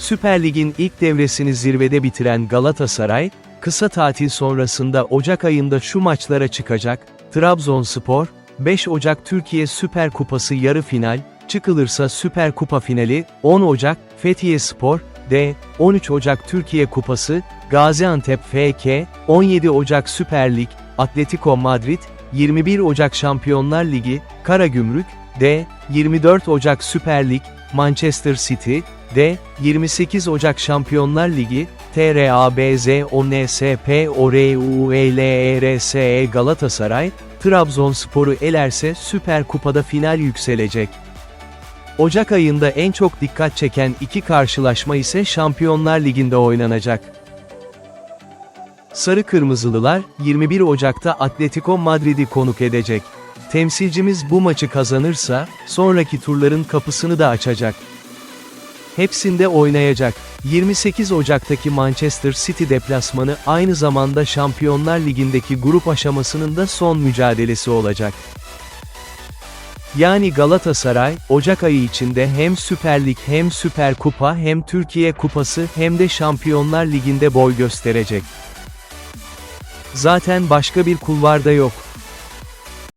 Süper Lig'in ilk devresini zirvede bitiren Galatasaray, kısa tatil sonrasında Ocak ayında şu maçlara çıkacak, Trabzonspor, 5 Ocak Türkiye Süper Kupası yarı final, çıkılırsa Süper Kupa finali, 10 Ocak, Fethiye Spor, D, 13 Ocak Türkiye Kupası, Gaziantep FK, 17 Ocak Süper Lig, Atletico Madrid, 21 Ocak Şampiyonlar Ligi, Karagümrük, D, 24 Ocak Süper Lig, Manchester City, D, 28 Ocak Şampiyonlar Ligi, TRABZ ONSP ORUELERSE Galatasaray, Trabzonspor'u elerse Süper Kupa'da final yükselecek. Ocak ayında en çok dikkat çeken iki karşılaşma ise Şampiyonlar Ligi'nde oynanacak. Sarı Kırmızılılar, 21 Ocak'ta Atletico Madrid'i konuk edecek. Temsilcimiz bu maçı kazanırsa, sonraki turların kapısını da açacak. Hepsinde oynayacak. 28 Ocak'taki Manchester City deplasmanı aynı zamanda Şampiyonlar Ligi'ndeki grup aşamasının da son mücadelesi olacak. Yani Galatasaray, Ocak ayı içinde hem Süper Lig hem Süper Kupa hem Türkiye Kupası hem de Şampiyonlar Ligi'nde boy gösterecek. Zaten başka bir kulvarda yok.